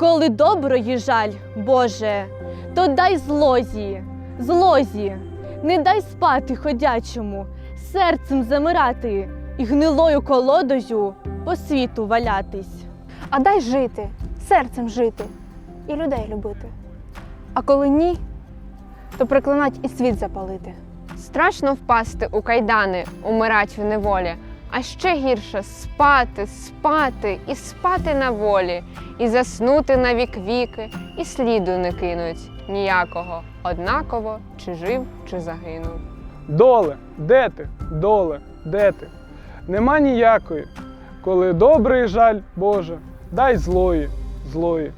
Коли доброї жаль, Боже, то дай злозі, злозі, не дай спати ходячому, серцем замирати і гнилою колодою по світу валятись. А дай жити, серцем жити і людей любити. А коли ні, то приклинать і світ запалити. Страшно впасти у кайдани, умирать в неволі, а ще гірше спати, спати і спати на волі, і заснути на вік віки, і сліду не кинуть ніякого, однаково, чи жив, чи загинув. Доле, де ти? Доле, де ти? Нема ніякої, коли добрий жаль, Боже, дай злої, злої.